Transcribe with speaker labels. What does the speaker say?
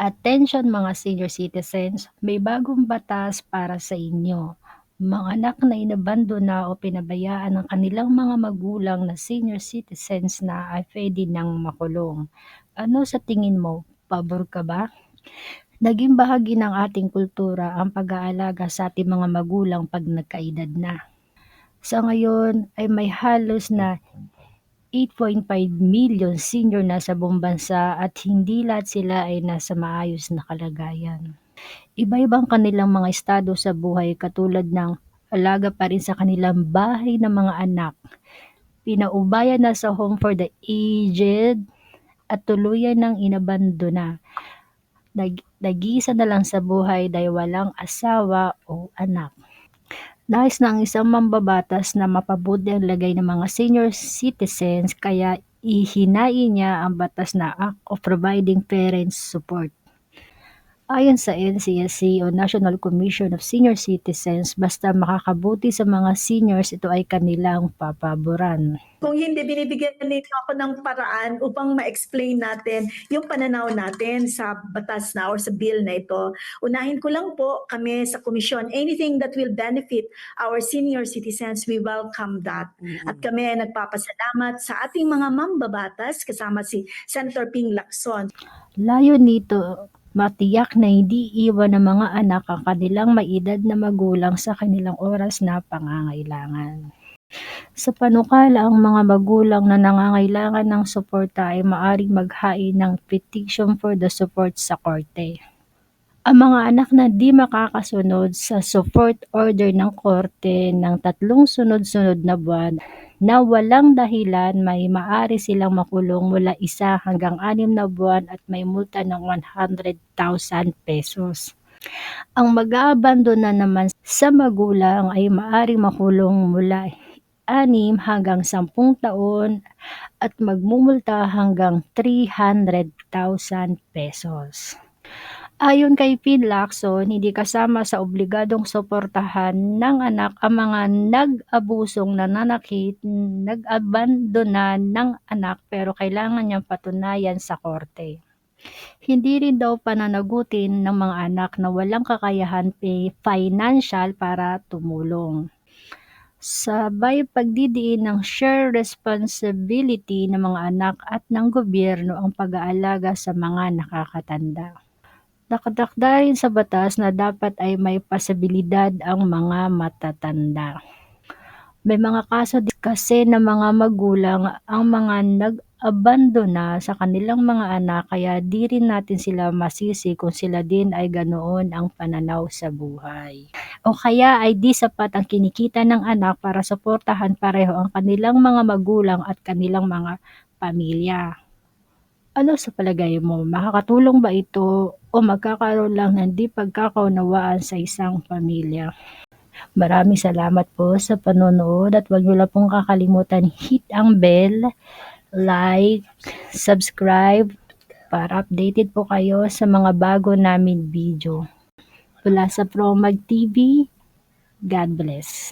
Speaker 1: Attention mga senior citizens, may bagong batas para sa inyo. Mga anak na inabandona o pinabayaan ng kanilang mga magulang na senior citizens na ay pwede nang makulong. Ano sa tingin mo, pabor ka ba? Naging bahagi ng ating kultura ang pag-aalaga sa ating mga magulang pag nagkaedad na. Sa ngayon ay may halos na 8.5 million senior na sa buong bansa at hindi lahat sila ay nasa maayos na kalagayan. Iba-ibang kanilang mga estado sa buhay katulad ng alaga pa rin sa kanilang bahay ng mga anak, pinaubayan na sa home for the aged at tuluyan ng inabandona. Nag, nag-iisa na lang sa buhay dahil walang asawa o anak. Nais na ang isang mambabatas na mapabuti ang lagay ng mga senior citizens kaya ihinain niya ang batas na Act of Providing Parents Support. Ayon sa NCSC o National Commission of Senior Citizens, basta makakabuti sa mga seniors, ito ay kanilang papaboran.
Speaker 2: Kung hindi, binibigyan nito ako ng paraan upang ma-explain natin yung pananaw natin sa batas na or sa bill na ito. Unahin ko lang po kami sa komisyon, anything that will benefit our senior citizens, we welcome that. At kami ay nagpapasalamat sa ating mga mambabatas kasama si Senator Ping Lacson.
Speaker 1: Layo nito, matiyak na hindi iwan ng mga anak ang kanilang maedad na magulang sa kanilang oras na pangangailangan. Sa panukala, ang mga magulang na nangangailangan ng suporta ay maaring maghain ng petition for the support sa korte. Ang mga anak na di makakasunod sa support order ng korte ng tatlong sunod-sunod na buwan na walang dahilan may maari silang makulong mula isa hanggang anim na buwan at may multa ng 100,000 pesos. Ang mag-aabandona naman sa magulang ay maaring makulong mula 6 hanggang 10 taon at magmumulta hanggang 300,000 pesos. Ayon kay Pin Lacson, hindi kasama sa obligadong suportahan ng anak ang mga nag-abusong nananakit, nag-abandona ng anak pero kailangan niyang patunayan sa korte. Hindi rin daw pananagutin ng mga anak na walang kakayahan financial para tumulong. Sabay pagdidiin ng share responsibility ng mga anak at ng gobyerno ang pag-aalaga sa mga nakakatanda. Nakatakda rin sa batas na dapat ay may pasibilidad ang mga matatanda. May mga kaso din kasi ng mga magulang ang mga nag-abandona sa kanilang mga anak kaya di rin natin sila masisi kung sila din ay ganoon ang pananaw sa buhay. O kaya ay di sapat ang kinikita ng anak para suportahan pareho ang kanilang mga magulang at kanilang mga pamilya. Ano sa palagay mo, makakatulong ba ito o magkakaroon lang ng di pagkakaunawaan sa isang pamilya? Maraming salamat po sa panonood at huwag niyo lang pong kakalimutan hit ang bell, like, subscribe para updated po kayo sa mga bago namin video. Mula sa Promag TV, God bless.